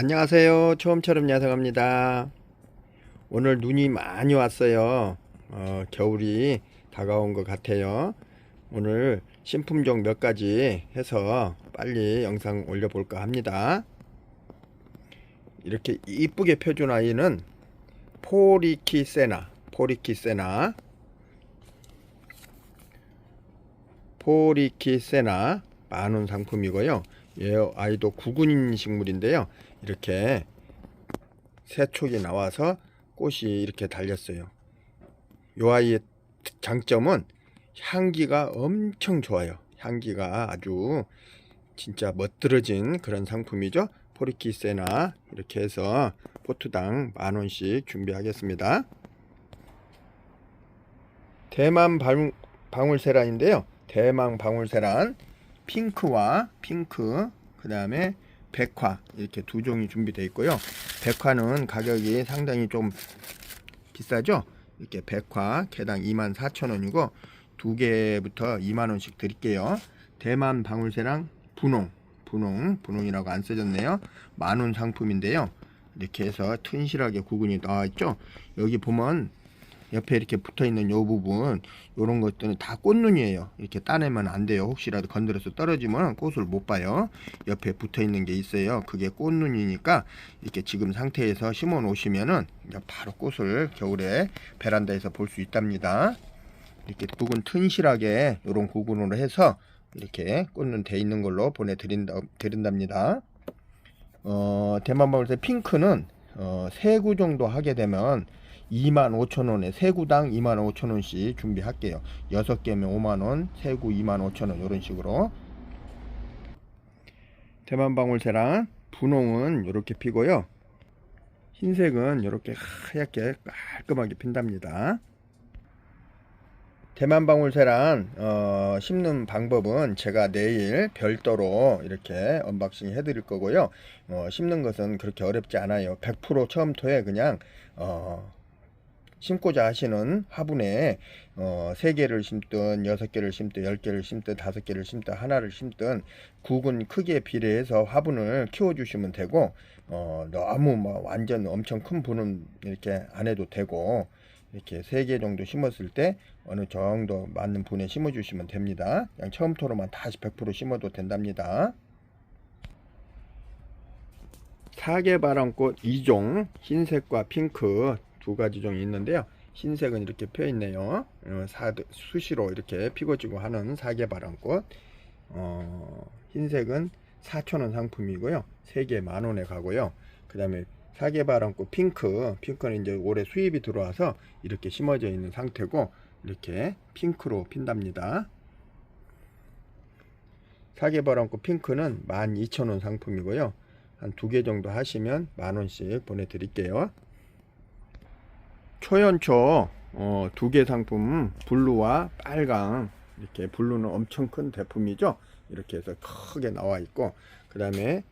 안녕하세요. 처음처럼 야생합니다. 오늘 눈이 많이 왔어요. 어, 겨울이 다가온 것 같아요. 오늘 신품종 몇 가지 해서 빨리 영상 올려볼까 합니다. 이렇게 이쁘게 펴준 아이는 포리키세나, 포리키세나, 포리키세나 만원 상품이고요. 얘 아이도 구근인 식물인데요. 이렇게 새 촉이 나와서 꽃이 이렇게 달렸어요. 요 아이의 장점은 향기가 엄청 좋아요. 향기가 아주 진짜 멋들어진 그런 상품이죠. 포리키세나 이렇게 해서 포트당 만 원씩 준비하겠습니다. 대만 방, 방울세란인데요. 대망 방울세란 핑크와 핑크 그 다음에 백화 이렇게 두 종이 준비되어 있고요. 백화는 가격이 상당히 좀 비싸죠. 이렇게 백화 개당 24,000원이고 두 개부터 2만 원씩 드릴게요. 대만 방울새랑 분홍, 분홍, 분홍이라고 안 써졌네요. 만원 상품인데요. 이렇게 해서 튼실하게 구근이 나와 있죠. 여기 보면 옆에 이렇게 붙어 있는 요 부분 요런 것들은 다 꽃눈이에요. 이렇게 따내면 안 돼요. 혹시라도 건드려서 떨어지면 꽃을 못 봐요. 옆에 붙어 있는 게 있어요. 그게 꽃눈이니까 이렇게 지금 상태에서 심어 놓으시면은 바로 꽃을 겨울에 베란다에서 볼 수 있답니다. 이렇게 부분 튼실하게 요런 구근으로 해서 이렇게 꽃눈 돼 있는 걸로 보내드린다 드린답니다. 어 대만방울새 핑크는 어, 세구 정도 하게 되면 25,000원에 세구당 25,000원씩 준비할게요. 6개면 5만원, 세구 25,000원 이런 식으로 대만 방울새랑 분홍은 이렇게 피고요. 흰색은 이렇게 하얗게 깔끔하게 핀답니다. 대만 방울새랑 어, 심는 방법은 제가 내일 별도로 이렇게 언박싱 해드릴 거고요. 어, 심는 것은 그렇게 어렵지 않아요. 100% 처음부터에 그냥 어, 심고자 하시는 화분에 어, 3개를 심든 6개를 심든 10개를 심든 5개를 심든 하나를 심든 국은 크기에 비례해서 화분을 키워 주시면 되고 어, 너무 뭐 완전 엄청 큰 분은 이렇게 안 해도 되고 이렇게 3개 정도 심었을 때 어느 정도 맞는 분에 심어 주시면 됩니다. 그냥 처음부터로만 다시 100% 심어도 된답니다. 사계바람꽃 2종 흰색과 핑크 두 가지 종이 있는데요. 흰색은 이렇게 펴 있네요. 어, 사, 수시로 이렇게 피고지고 하는 사계바람꽃. 어, 흰색은 4,000원 상품이고요. 3개 만원에 가고요. 그 다음에 사계바람꽃 핑크. 핑크는 이제 올해 수입이 들어와서 이렇게 심어져 있는 상태고, 이렇게 핑크로 핀답니다. 사계바람꽃 핑크는 12,000원 상품이고요. 한 두 개 정도 하시면 만원씩 보내드릴게요. 초연초 어, 두 개 상품 블루와 빨강. 이렇게 블루는 엄청 큰 대품이죠? 이렇게 해서 크게 나와 있고 그 다음에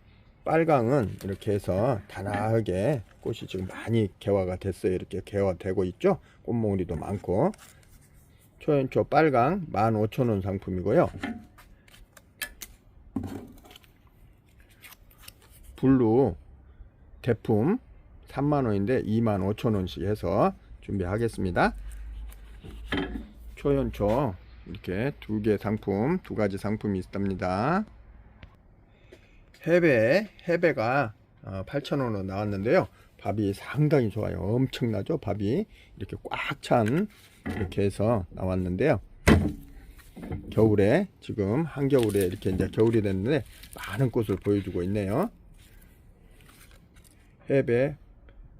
빨강은 이렇게 해서 단아하게 꽃이 지금 많이 개화가 됐어요. 이렇게 개화되고 있죠? 꽃몽우리도 많고. 초연초 빨강 15,000원 상품이고요. 블루 대품 3만원인데 25,000원씩 해서 준비하겠습니다. 초연초 이렇게 두 개 상품, 두 가지 상품이 있답니다. 해배, 해배가 8,000원으로 나왔는데요. 밥이 상당히 좋아요. 엄청나죠? 밥이 이렇게 꽉 찬 이렇게 해서 나왔는데요. 겨울에 지금 한겨울에 이렇게 이제 겨울이 됐는데 많은 꽃을 보여주고 있네요. 해배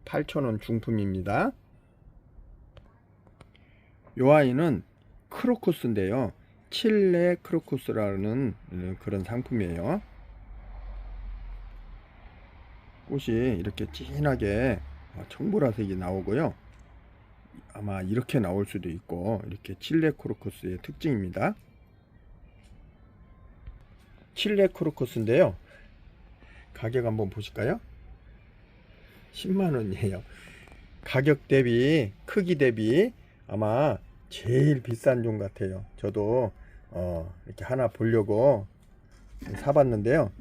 8,000원 중품입니다. 요 아이는 크로코스인데요. 칠레 크로코스라는 그런 상품이에요. 꽃이 이렇게 진하게 청보라색이 나오고요. 아마 이렇게 나올 수도 있고 이렇게 칠레 크로코스의 특징입니다. 칠레 크로코스인데요. 가격 한번 보실까요? 10만원이에요. 가격 대비, 크기 대비 아마 제일 비싼 종 같아요. 저도 어, 이렇게 하나 보려고 사봤는데요.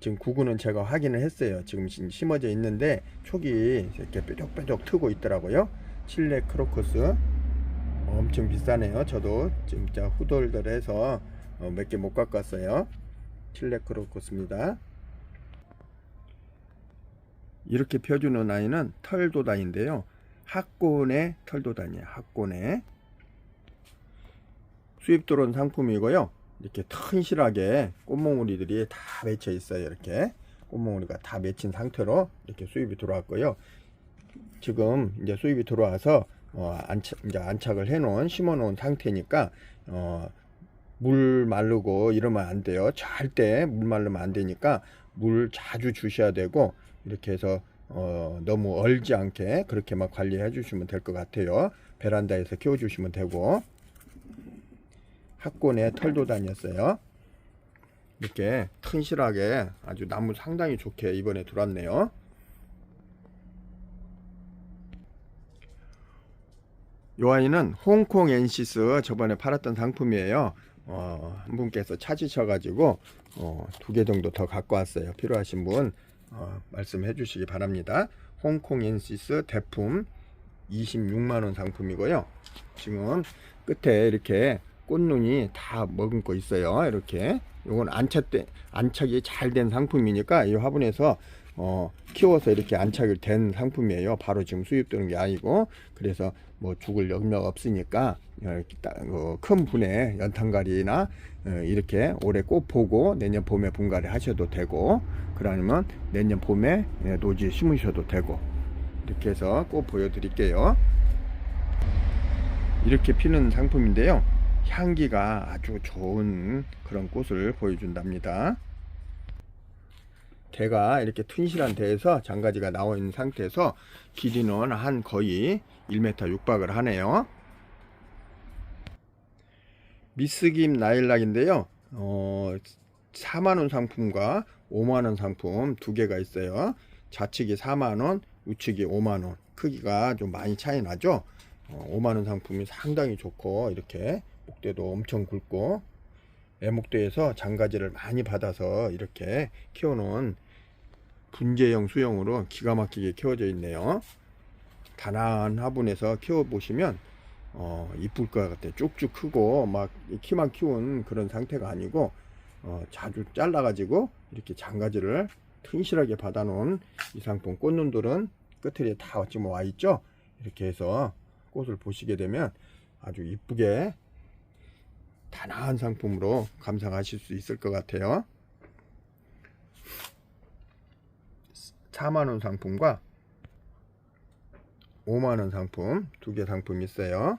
지금 구근은 제가 확인을 했어요. 지금 심- 심어져 있는데 촉이 이렇게 뾰족뾰족 트고 있더라고요. 칠레 크로커스 엄청 비싸네요. 저도 진짜 후덜덜해서 어, 몇개 못 갖고 왔어요. 칠레 크로커스입니다. 이렇게 펴주는 아이는 털도다인데요. 학곤의 털도다니에요. 학곤의 수입 들어온 상품이고요. 이렇게 튼실하게 꽃몽우리들이 다 맺혀 있어요. 이렇게 꽃몽우리가 다 맺힌 상태로 이렇게 수입이 들어왔고요. 지금 이제 수입이 들어와서 어, 안착, 이제 안착을 해놓은 심어놓은 상태니까 어, 물 마르고 이러면 안 돼요. 절대 물 마르면 안 되니까 물 자주 주셔야 되고 이렇게 해서 어, 너무 얼지 않게 그렇게만 관리해 주시면 될 것 같아요. 베란다에서 키워 주시면 되고 학곤의 털도 다녔어요. 이렇게 튼실하게 아주 나무 상당히 좋게 이번에 들어왔네요. 요 아이는 홍콩 엔시스 저번에 팔았던 상품이에요. 어, 한 분께서 찾으셔가지고 어, 두 개 정도 더 갖고 왔어요. 필요하신 분 어, 말씀해 주시기 바랍니다. 홍콩 엔시스 대품 26만원 상품이고요. 지금 끝에 이렇게 꽃눈이 다 머금고 있어요. 이렇게 요건 안착 때 안착이 잘 된 상품이니까 이 화분에서 어, 키워서 이렇게 안착이 된 상품이에요. 바로 지금 수입되는 게 아니고 그래서 뭐 죽을 영역 없으니까 큰 분에 연탄가리나 어, 이렇게 올해 꽃 보고 내년 봄에 분갈이 하셔도 되고 그러면 내년 봄에 예, 노지 심으셔도 되고 이렇게 해서 꽃 보여드릴게요. 이렇게 피는 상품인데요. 향기가 아주 좋은 그런 꽃을 보여준답니다. 대가 이렇게 튼실한 대에서 장가지가 나와 있는 상태에서 길이는 한 거의 1m 육박을 하네요. 미스김 나일락인데요. 어, 4만원 상품과 5만원 상품 두 개가 있어요. 좌측이 4만원, 우측이 5만원. 크기가 좀 많이 차이 나죠? 어, 5만원 상품이 상당히 좋고, 이렇게 목대도 엄청 굵고, 애목대에서 장가지를 많이 받아서 이렇게 키워놓은 분재형 수영으로 기가 막히게 키워져 있네요. 단아한 화분에서 키워보시면 어, 이쁠 것 같아요. 쭉쭉 크고 막 키만 키운 그런 상태가 아니고 어, 자주 잘라가지고 이렇게 장가지를 튼실하게 받아놓은 이 상품 꽃눈들은 끝에 다 지금 와 있죠. 이렇게 해서 꽃을 보시게 되면 아주 이쁘게 단아한 상품으로 감상하실 수 있을 것 같아요. 4만원 상품과 5만원 상품 두 개 상품 있어요.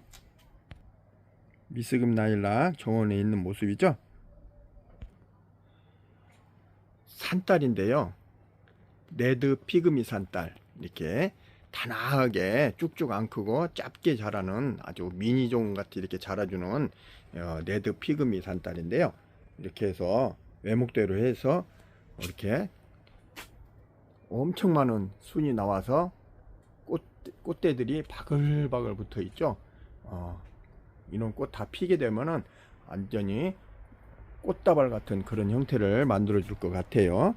미스금 나일락 정원에 있는 모습이죠. 산딸인데요. 레드 피그미 산딸 이렇게 단아하게 쭉쭉 안 크고 짧게 자라는 아주 미니종 같이 이렇게 자라주는 어, 레드 피그미 산딸인데요. 이렇게 해서 외목대로 해서 이렇게 엄청 많은 순이 나와서 꽃, 꽃대들이 바글바글 붙어 있죠. 어, 이런 꽃 다 피게 되면은 완전히 꽃다발 같은 그런 형태를 만들어 줄 것 같아요.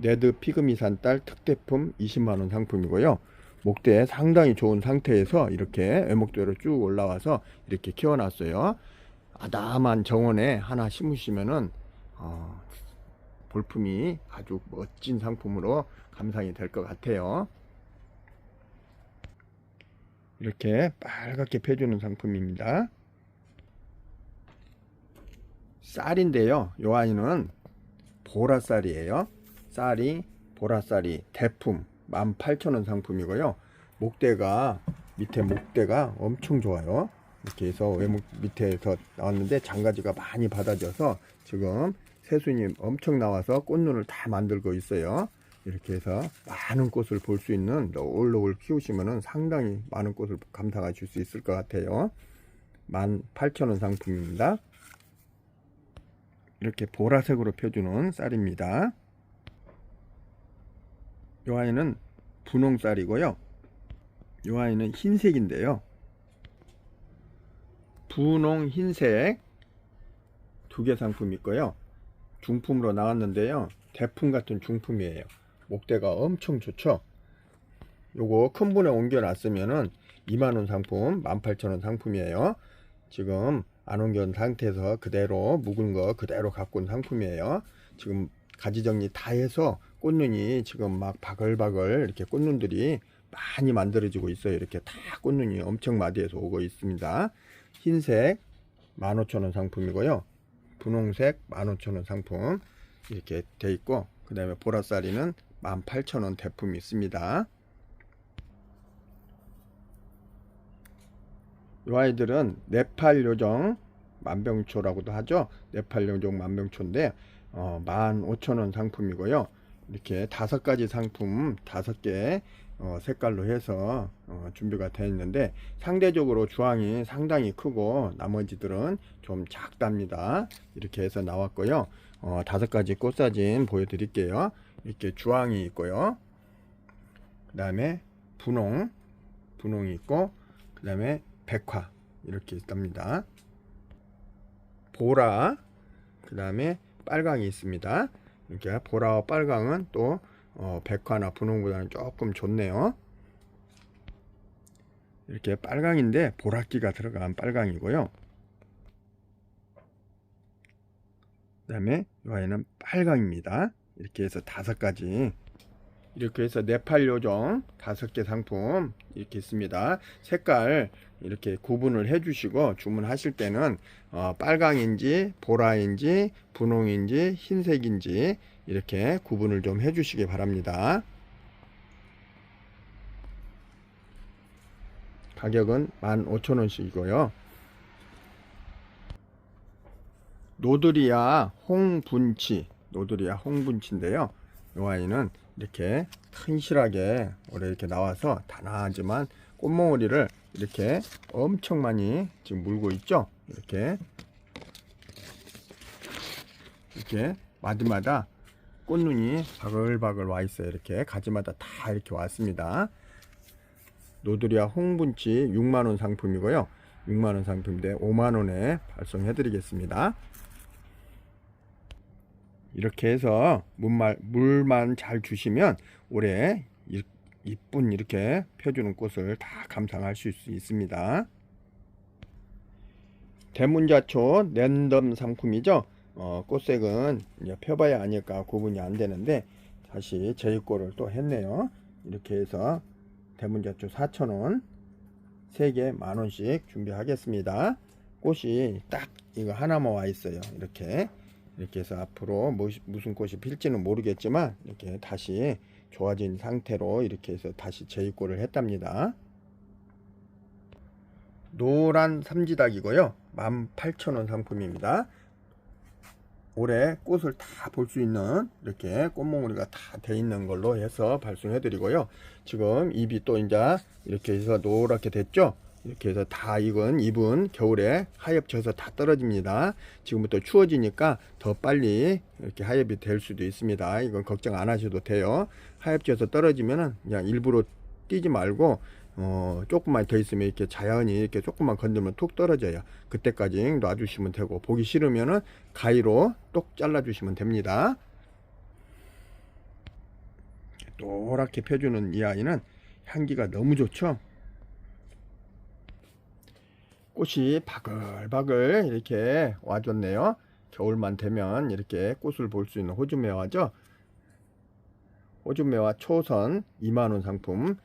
레드 피그미 산 딸 특대품 20만원 상품이고요. 목대 상당히 좋은 상태에서 이렇게 외목대로 쭉 올라와서 이렇게 키워놨어요. 아담한 정원에 하나 심으시면은 어, 볼품이 아주 멋진 상품으로 감상이 될 것 같아요. 이렇게 빨갛게 펴주는 상품입니다. 쌀인데요. 요 아이는 보라쌀이에요. 쌀이 보라쌀이 대품 18,000원 상품이고요. 목대가 밑에 목대가 엄청 좋아요. 이렇게 해서 외목 밑에서 나왔는데 장가지가 많이 받아져서 지금 새순이 엄청 나와서 꽃눈을 다 만들고 있어요. 이렇게 해서 많은 꽃을 볼 수 있는 노을노을 키우시면은 상당히 많은 꽃을 감상하실 수 있을 것 같아요. 18,000원 상품입니다. 이렇게 보라색으로 펴주는 쌀입니다. 이 아이는 분홍쌀이고요. 이 아이는 흰색인데요. 분홍 흰색 두 개 상품 있고요. 중품으로 나왔는데요. 대품 같은 중품이에요. 목대가 엄청 좋죠. 요거 큰 분에 옮겨 놨으면은 2만원 상품 18,000원 상품이에요. 지금 안 옮겨온 상태에서 그대로 묵은 거 그대로 갖고 온 상품이에요. 지금 가지 정리 다 해서 꽃눈이 지금 막 바글바글 이렇게 꽃눈들이 많이 만들어지고 있어요. 이렇게 다 꽃눈이 엄청 마디에서 오고 있습니다. 흰색 15,000원 상품이고요. 분홍색 15,000원 상품 이렇게 돼 있고 그 다음에 보라쌀이는 18,000원 대품이 있습니다. 이 아이들은 네팔 요정 만병초라고도 하죠. 네팔 요정 만병초인데 어, 15,000원 상품이고요. 이렇게 다섯 가지 상품 다섯 개 어, 색깔로 해서 어, 준비가 되어 있는데 상대적으로 주황이 상당히 크고 나머지들은 좀 작답니다. 이렇게 해서 나왔고요. 어, 다섯 가지 꽃사진 보여드릴게요. 이렇게 주황이 있고요. 그 다음에 분홍, 분홍이 있고 그 다음에 백화 이렇게 있답니다. 보라, 그 다음에 빨강이 있습니다. 이렇게 보라와 빨강은 또 어, 백화나 분홍보다는 조금 좋네요. 이렇게 빨강인데 보라기가 들어간 빨강이고요. 그 다음에 이 아이는 빨강입니다. 이렇게 해서 다섯 가지 이렇게 해서 네팔 요정 다섯 개 상품 이렇게 있습니다. 색깔 이렇게 구분을 해주시고 주문하실 때는 어, 빨강인지 보라인지 분홍인지 흰색인지 이렇게 구분을 좀 해주시기 바랍니다. 가격은 15,000원씩이고요. 노드리아 홍분치, 노드리아 홍분치인데요. 이 아이는 이렇게 튼실하게 올해 이렇게 나와서 단아하지만 꽃몽오리를 이렇게 엄청 많이 지금 물고 있죠. 이렇게 이렇게 마디마다 꽃눈이 바글바글 와 있어요. 이렇게 가지마다 다 이렇게 왔습니다. 노드리아 홍분치 6만원 상품이고요. 6만원 상품인데 5만원에 발송해 드리겠습니다. 이렇게 해서 물만, 물만 잘 주시면 올해 이- 이쁜 이렇게 펴주는 꽃을 다 감상할 수 있- 있습니다. 대문자초 랜덤 상품이죠. 어, 꽃색은 이제 펴봐야 아니까 구분이 안 되는데 다시 제이꼴을 또 했네요. 이렇게 해서 대문자초 4,000원 3개 만원씩 준비하겠습니다. 꽃이 딱 이거 하나만 와 있어요. 이렇게 이렇게 해서 앞으로 뭐, 무슨 꽃이 필지는 모르겠지만 이렇게 다시 좋아진 상태로 이렇게 해서 다시 재입고를 했답니다. 노란 삼지닭이고요. 18,000원 상품입니다. 올해 꽃을 다 볼 수 있는 이렇게 꽃몽우리가 다 돼 있는 걸로 해서 발송해 드리고요. 지금 잎이 또 이제 이렇게 해서 노랗게 됐죠? 이렇게 해서 다 익은 잎은 겨울에 하엽져서 다 떨어집니다. 지금부터 추워지니까 더 빨리 이렇게 하엽이 될 수도 있습니다. 이건 걱정 안 하셔도 돼요. 하엽져서 떨어지면은 그냥 일부러 뛰지 말고 어, 조금만 더 있으면 이렇게 자연히 이렇게 조금만 건들면 툭 떨어져요. 그때까지 놔주시면 되고 보기 싫으면은 가위로 똑 잘라주시면 됩니다. 노랗게 펴주는 이 아이는 향기가 너무 좋죠. 꽃이 바글바글 이렇게 와줬네요. 겨울만 되면 이렇게 꽃을 볼 수 있는 호주매화죠. 호주매화 초선 2만원 상품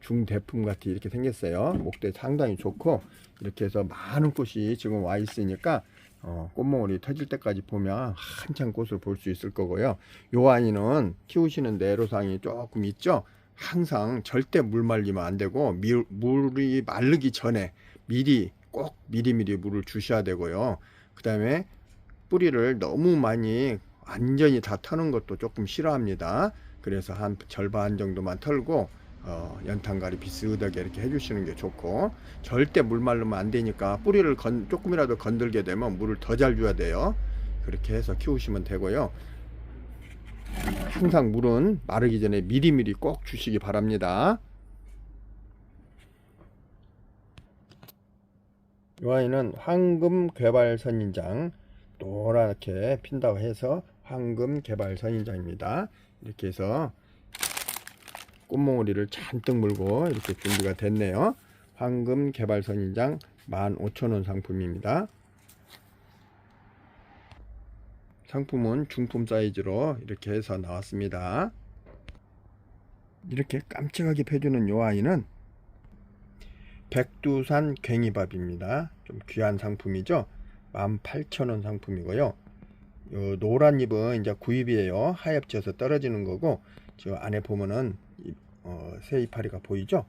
중대품 같이 이렇게 생겼어요. 목대 상당히 좋고 이렇게 해서 많은 꽃이 지금 와 있으니까 어, 꽃몽울이 터질 때까지 보면 한참 꽃을 볼 수 있을 거고요. 요 아이는 키우시는 내로상이 조금 있죠. 항상 절대 물 말리면 안 되고 미, 물이 마르기 전에 미리 꼭 미리미리 물을 주셔야 되고요. 그 다음에 뿌리를 너무 많이 완전히 다 터는 것도 조금 싫어합니다. 그래서 한 절반 정도만 털고 어, 연탄가리 비스하게 이렇게 해주시는 게 좋고 절대 물 말르면 안 되니까 뿌리를 건, 조금이라도 건들게 되면 물을 더 잘 줘야 돼요. 그렇게 해서 키우시면 되고요. 항상 물은 마르기 전에 미리미리 꼭 주시기 바랍니다. 이 아이는 황금 괴발 선인장 노랗게 핀다고 해서 황금 개발 선인장입니다. 이렇게 해서 꽃몽오리를 잔뜩 물고 이렇게 준비가 됐네요. 황금 개발 선인장 15,000원 상품입니다. 상품은 중품 사이즈로 이렇게 해서 나왔습니다. 이렇게 깜찍하게 펴주는 요 아이는 백두산 괭이밥입니다. 좀 귀한 상품이죠. 18,000원 상품이고요. 요 노란 잎은 이제 구입이에요. 하엽지어서 떨어지는 거고 저 안에 보면은 이- 어, 새 이파리가 보이죠?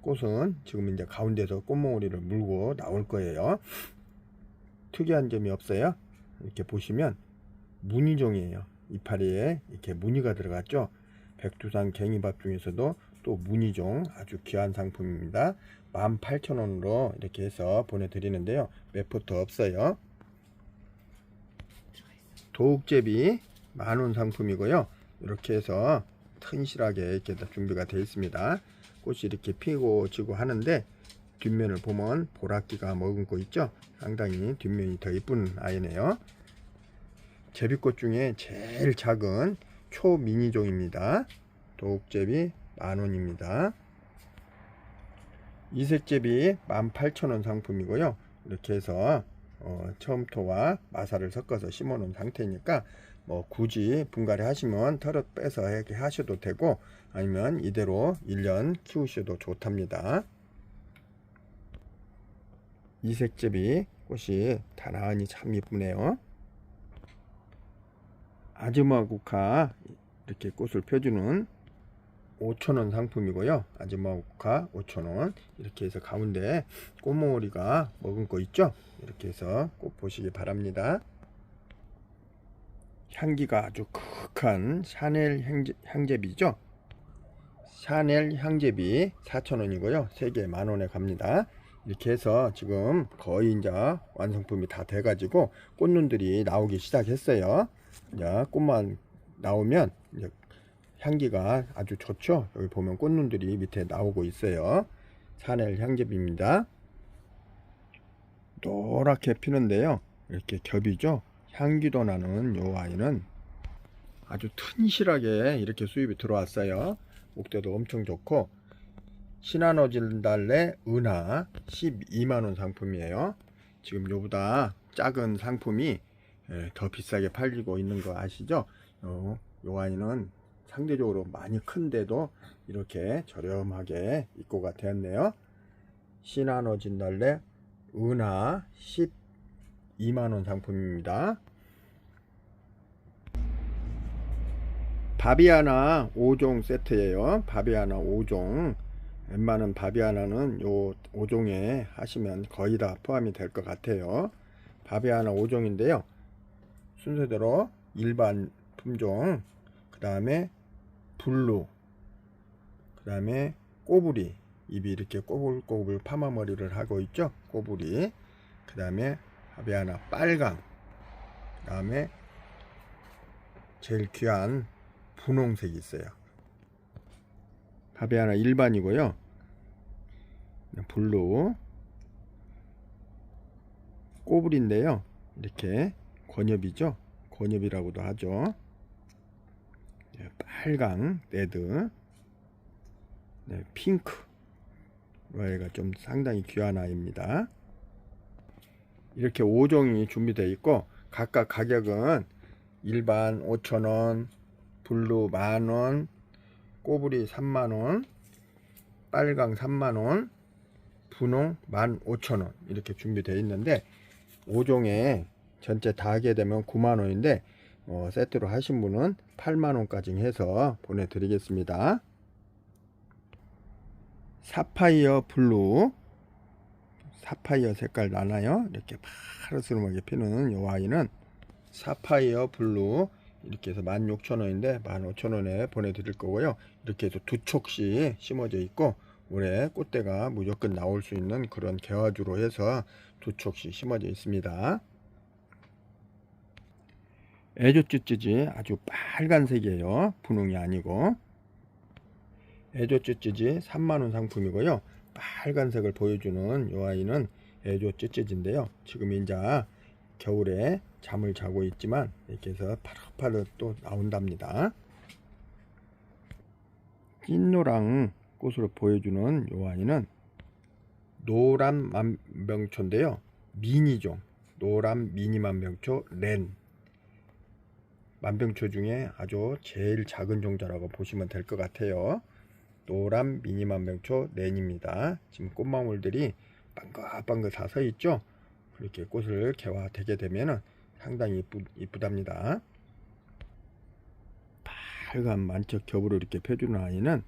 꽃은 지금 이제 가운데서 꽃몽오리를 물고 나올 거예요. 특이한 점이 없어요. 이렇게 보시면 무늬종이에요. 이파리에 이렇게 무늬가 들어갔죠. 백두산 갱이밥 중에서도 또 무늬종 아주 귀한 상품입니다. 18,000원으로 이렇게 해서 보내드리는데요. 몇 포트 없어요. 도욱제비 만원 상품이고요. 이렇게 해서 튼실하게 이렇게 다 준비가 되어 있습니다. 꽃이 이렇게 피고 지고 하는데 뒷면을 보면 보라끼가 머금고 있죠. 상당히 뒷면이 더 이쁜 아이네요. 제비꽃 중에 제일 작은 초미니종입니다. 도욱제비 만원입니다. 이색제비 18,000원 상품이고요. 이렇게 해서 어, 처음토와 마사를 섞어서 심어 놓은 상태니까 뭐 굳이 분갈이 하시면 털어 빼서 하셔도 되고 아니면 이대로 1년 키우셔도 좋답니다. 이색제비 꽃이 다나니 참 이쁘네요. 아즈마 국화 이렇게 꽃을 펴주는 5,000원 상품이고요. 아즈마국화 5,000원 이렇게 해서 가운데 꽃몽오리가 먹은 거 있죠? 이렇게 해서 꼭 보시기 바랍니다. 향기가 아주 크한 샤넬 향제, 향제비죠. 샤넬 향제비 4,000원이고요. 3개 만원에 갑니다. 이렇게 해서 지금 거의 이제 완성품이 다 돼가지고 꽃눈들이 나오기 시작했어요. 이제 꽃만 나오면 이제 향기가 아주 좋죠. 여기 보면 꽃눈들이 밑에 나오고 있어요. 샤넬 향제비입니다. 노랗게 피는데요. 이렇게 겹이죠. 향기도 나는 요 아이는 아주 튼실하게 이렇게 수입이 들어왔어요. 목대도 엄청 좋고 신한어질달래 은하 12만원 상품이에요. 지금 요보다 작은 상품이 예, 더 비싸게 팔리고 있는 거 아시죠? 요, 요 아이는 상대적으로 많이 큰데도 이렇게 저렴하게 입고가 되었네요. 신한어진달래 은하 12만원 상품입니다. 바비아나 5종 세트예요. 바비아나 5종. 웬만한 바비아나는 요 5종에 하시면 거의 다 포함이 될 것 같아요. 바비아나 5종인데요. 순서대로 일반 품종, 그 다음에 블루, 그 다음에 꼬부리, 입이 이렇게 꼬불꼬불 파마머리를 하고 있죠. 꼬부리, 그 다음에 바비아나 빨강, 그 다음에 제일 귀한 분홍색이 있어요. 바비아나 일반이고요. 블루 꼬불인데요. 이렇게 권엽이죠. 권엽이라고도 하죠. 네, 빨강 레드 네, 핑크 이가 좀 상당히 귀한 아이입니다. 이렇게 5종이 준비되어 있고 각각 가격은 일반 5,000원, 블루 만원, 꼬부리 3만원, 빨강 3만원, 분홍 15,000원 이렇게 준비되어 있는데 5종에 전체 다 하게 되면 9만원인데 어, 세트로 하신 분은 8만원까지 해서 보내드리겠습니다. 사파이어 블루 사파이어 색깔 나나요? 이렇게 파르스름하게 피는 이 아이는 사파이어 블루 이렇게 해서 16,000원인데 15,000원에 보내드릴 거고요. 이렇게 해서 두 촉씩 심어져 있고 올해 꽃대가 무조건 나올 수 있는 그런 개화주로 해서 두 촉씩 심어져 있습니다. 애조쭈쭈지 아주 빨간색이에요. 분홍이 아니고 애조쭈쭈지 3만원 상품이고요. 빨간색을 보여주는 이 아이는 애조쭈쭈지인데요. 지금 이제 겨울에 잠을 자고 있지만 이렇게 해서 파릇파릇 또 나온답니다. 찐노랑 꽃으로 보여주는 요 아이는 노란 만병초인데요. 미니종 노란 미니 만병초 렌 만병초 중에 아주 제일 작은 종자라고 보시면 될 것 같아요. 노란 미니 만병초 렌입니다. 지금 꽃망울들이 빵긋빵긋 사서 있죠. 그렇게 꽃을 개화되게 되면 상당히 이쁘, 이쁘답니다. 빨간 만척 겹으로 이렇게 펴주는 아이는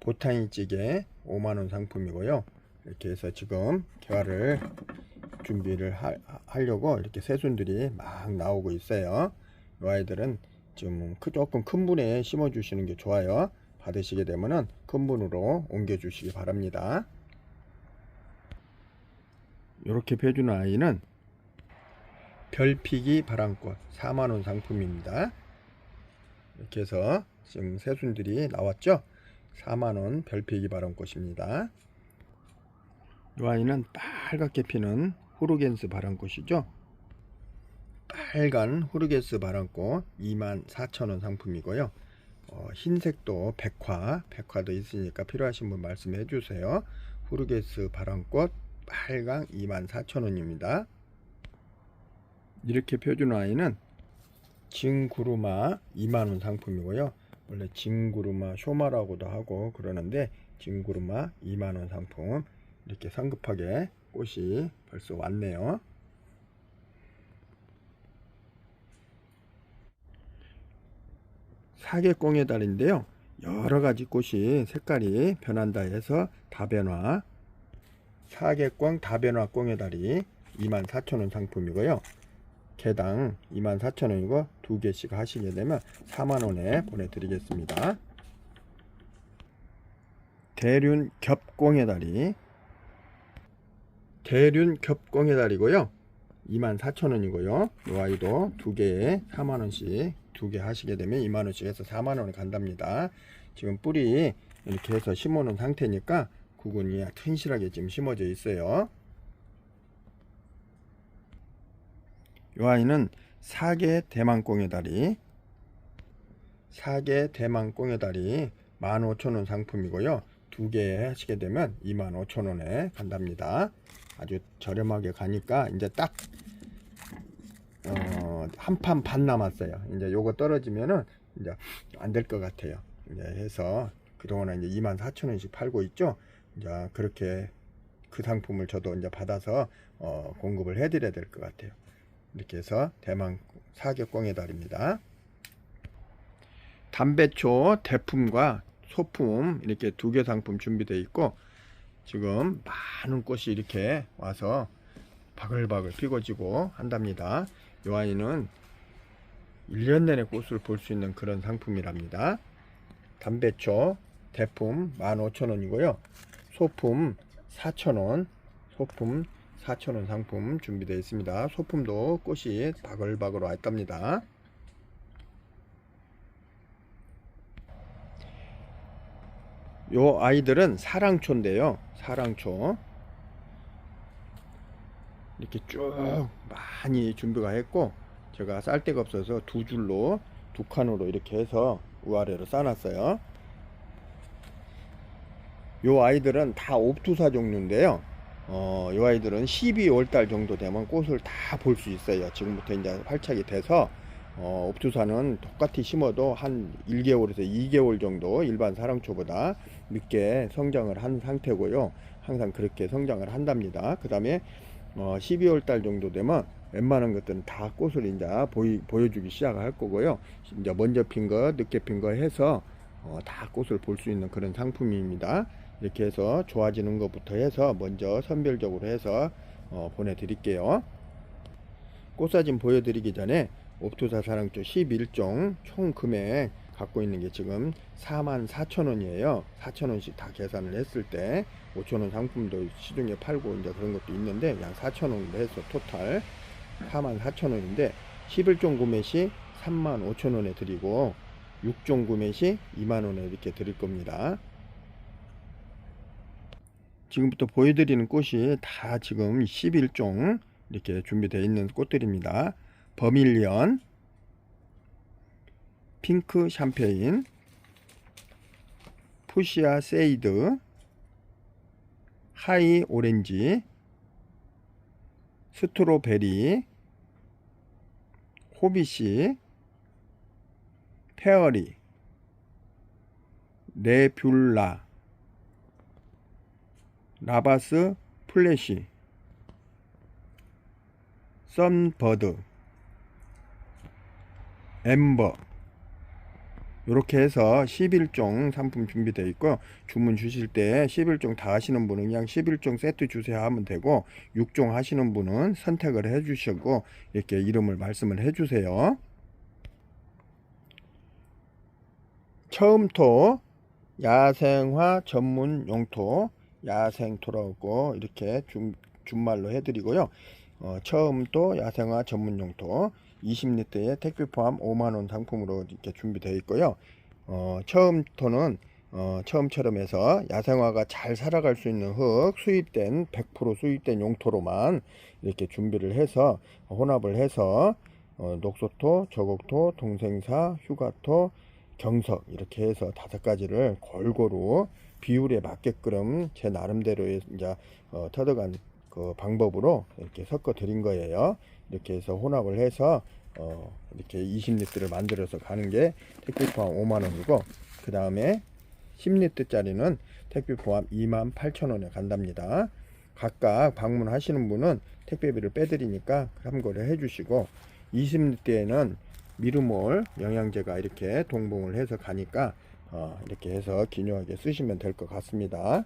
보타니 찌개 5만원 상품이고요. 이렇게 해서 지금 개화를 준비를 하, 하려고 이렇게 새순들이 막 나오고 있어요. 이 아이들은 좀 크- 조금 큰 분에 심어 주시는 게 좋아요. 받으시게 되면은 큰 분으로 옮겨 주시기 바랍니다. 이렇게 펴주는 아이는 별피기 바람꽃 4만원 상품입니다. 이렇게 해서 지금 새순들이 나왔죠? 4만원 별피기 바람꽃입니다. 이 아이는 빨갛게 피는 후르겐스 바람꽃이죠? 빨간 후르겐스 바람꽃 24,000원 상품이고요. 어, 흰색도 백화, 백화도 있으니까 필요하신 분 말씀해 주세요. 후르게스 바람꽃 빨강 24,000원입니다. 이렇게 펴준 아이는 징구르마 2만원 상품이고요. 원래 징구르마 쇼마라고도 하고 그러는데 징구르마 2만원 상품 이렇게 성급하게 꽃이 벌써 왔네요. 사계꽁의 달인데요. 여러 가지 꽃이 색깔이 변한다 해서 다변화 사계꽁 다변화 꽁의 달이 24,000원 상품이고요. 개당 24,000원이고 두 개씩 하시게 되면 4만원에 보내드리겠습니다. 대륜 겹꽁의 달이 대륜 겹꽁의 달이고요. 24,000원이고요. 이 아이도 두 개에 4만원씩 두 개 하시게 되면 2만원씩 해서 4만원을 간답니다. 지금 뿌리 이렇게 해서 심어 놓은 상태니까 구근이 튼실하게 지금 심어져 있어요. 이 아이는 사계 대망꽁의 다리 사계 대망꽁의 다리 15,000원 상품이고요. 두 개 하시게 되면 25,000원에 간답니다. 아주 저렴하게 가니까 이제 딱 어, 한판 반 남았어요. 이제 요거 떨어지면은 이제 안 될 것 같아요. 이제 해서 그동안은 이제 24,000원씩 팔고 있죠. 이제 그렇게 그 상품을 저도 이제 받아서 어, 공급을 해드려야 될 것 같아요. 이렇게 해서 대만 사격공의 달입니다. 담배초 대품과 소품 이렇게 두 개 상품 준비되어 있고 지금 많은 꽃이 이렇게 와서 바글바글 피고 지고 한답니다. 이 아이는 1년 내내 꽃을 볼 수 있는 그런 상품이랍니다. 담배초 대품 15,000원이고요. 소품 4,000원, 소품 4,000원 상품 준비되어 있습니다. 소품도 꽃이 바글바글 와 있답니다. 요 아이들은 사랑초인데요. 사랑초. 이렇게 쭉 많이 준비가 했고 제가 쌀 데가 없어서 두 줄로 두 칸으로 이렇게 해서 우아래로 싸놨어요. 요 아이들은 다 옵투사 종류인데요. 어, 요 아이들은 12월 달 정도 되면 꽃을 다 볼 수 있어요. 지금부터 이제 활착이 돼서 어, 옵투사는 똑같이 심어도 한 1개월에서 2개월 정도 일반 사랑초보다 늦게 성장을 한 상태고요. 항상 그렇게 성장을 한답니다. 그 다음에 어, 12월 달 정도 되면 웬만한 것들은 다 꽃을 이제 보이, 보여주기 시작할 거고요. 이제 먼저 핀 거, 늦게 핀 거 해서 어, 다 꽃을 볼 수 있는 그런 상품입니다. 이렇게 해서 좋아지는 것부터 해서 먼저 선별적으로 해서 어, 보내드릴게요. 꽃사진 보여드리기 전에 옵토사 사랑초 11종 총 금액 갖고 있는 게 지금 44,000원이에요. 4,000원씩 다 계산을 했을 때 5,000원 상품도 시중에 팔고 이제 그런 것도 있는데 약 4,000원으로 해서 토탈 44,000원인데 11종 구매 시 35,000원에 드리고 6종 구매 시 2만원에 이렇게 드릴 겁니다. 지금부터 보여드리는 꽃이 다 지금 11종 이렇게 준비되어 있는 꽃들입니다. 버밀리언, 핑크 샴페인, 푸시아 세이드, 하이 오렌지, 스트로베리, 호비시, 페어리, 네뷸라, 라바스 플래시, 썬버드, 엠버 이렇게 해서 11종 상품 준비되어 있고 주문 주실 때 11종 다 하시는 분은 그냥 11종 세트 주세요 하면 되고 6종 하시는 분은 선택을 해 주시고 이렇게 이름을 말씀을 해 주세요. 처음토 야생화 전문 용토 야생토라고 이렇게 준, 준말로 해드리고요. 어, 처음토 야생화 전문 용토 20리터에 택배 포함 5만원 상품으로 이렇게 준비되어 있고요. 어, 처음토는 어, 처음처럼 해서 야생화가 잘 살아갈 수 있는 흙 수입된 100% 수입된 용토로만 이렇게 준비를 해서 혼합을 해서 어, 녹소토, 저곡토, 동생사, 휴가토, 경석 이렇게 해서 다섯 가지를 골고루 비율에 맞게끔 제 나름대로의 이제 어, 터득한 그 방법으로 이렇게 섞어 드린 거예요. 이렇게 해서 혼합을 해서 어, 이렇게 20리터를 만들어서 가는 게 택배 포함 5만 원이고 그 다음에 10리터 짜리는 택배 포함 2만 8천 원에 간답니다. 각각 방문하시는 분은 택배비를 빼드리니까 참고를 해주시고 20리터에는 미르몰 영양제가 이렇게 동봉을 해서 가니까 어, 이렇게 해서 기묘하게 쓰시면 될 것 같습니다.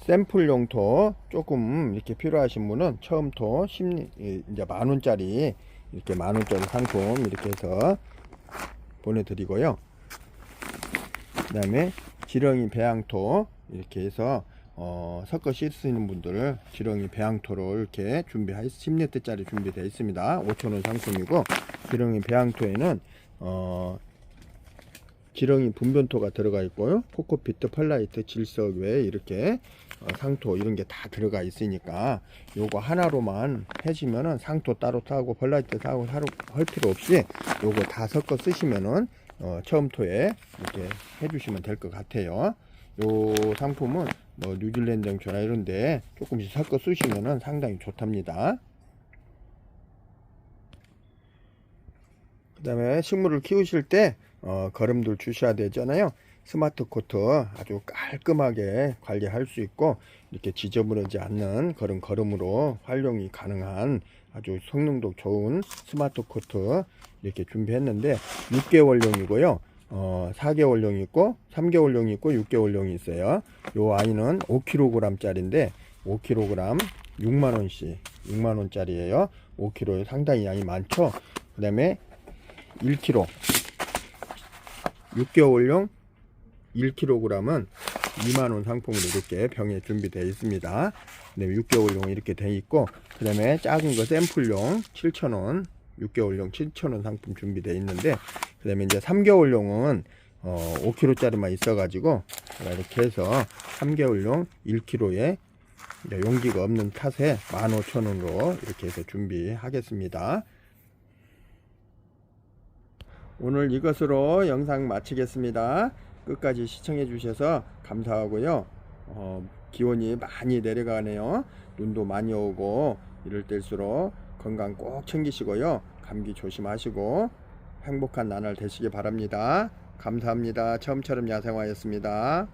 샘플 용토 조금 이렇게 필요하신 분은 처음토 10, 이제 만 원짜리 이렇게 만 원짜리 상품 이렇게 해서 보내드리고요. 그 다음에 지렁이 배양토 이렇게 해서 어, 섞어 쓰시는 분들 지렁이 배양토로 이렇게 준비하 10리터짜리 준비되어 있습니다. 5,000원 상품이고 지렁이 배양토에는 어, 지렁이 분변토가 들어가 있고요. 코코피트, 펄라이트, 질석 외에 이렇게 어, 상토 이런 게 다 들어가 있으니까 요거 하나로만 해주면은 상토 따로 타고 펄라이트 타고 할 필요 없이 요거 다 섞어 쓰시면은 어, 처음토에 이렇게 해주시면 될 것 같아요. 요 상품은 뭐 뉴질랜드 정초나 이런데 조금씩 섞어 쓰시면은 상당히 좋답니다. 그 다음에 식물을 키우실 때 어, 거름들 주셔야 되잖아요. 스마트 코트 아주 깔끔하게 관리할 수 있고 이렇게 지저분하지 않는 그런 거름으로 활용이 가능한 아주 성능도 좋은 스마트 코트 이렇게 준비했는데 6개월용이고요. 어, 4개월용이 있고 3개월용이 있고 6개월용이 있어요. 요 아이는 5kg 짜리인데 5kg 6만원씩 6만원짜리예요 5kg에 상당히 양이 많죠. 그 다음에 1kg 6개월용 1kg은 2만원 상품으로 이렇게 병에 준비되어 있습니다. 네, 6개월용 이렇게 되어 있고, 그 다음에 작은 거 샘플용 7,000원, 6개월용 7,000원 상품 준비되어 있는데, 그 다음에 이제 3개월용은 어, 5kg짜리만 있어가지고, 이렇게 해서 3개월용 1kg에 용기가 없는 탓에 15,000원으로 이렇게 해서 준비하겠습니다. 오늘 이것으로 영상 마치겠습니다. 끝까지 시청해 주셔서 감사하고요. 어, 기온이 많이 내려가네요. 눈도 많이 오고 이럴 때일수록 건강 꼭 챙기시고요. 감기 조심하시고 행복한 나날 되시기 바랍니다. 감사합니다. 처음처럼 야생화였습니다.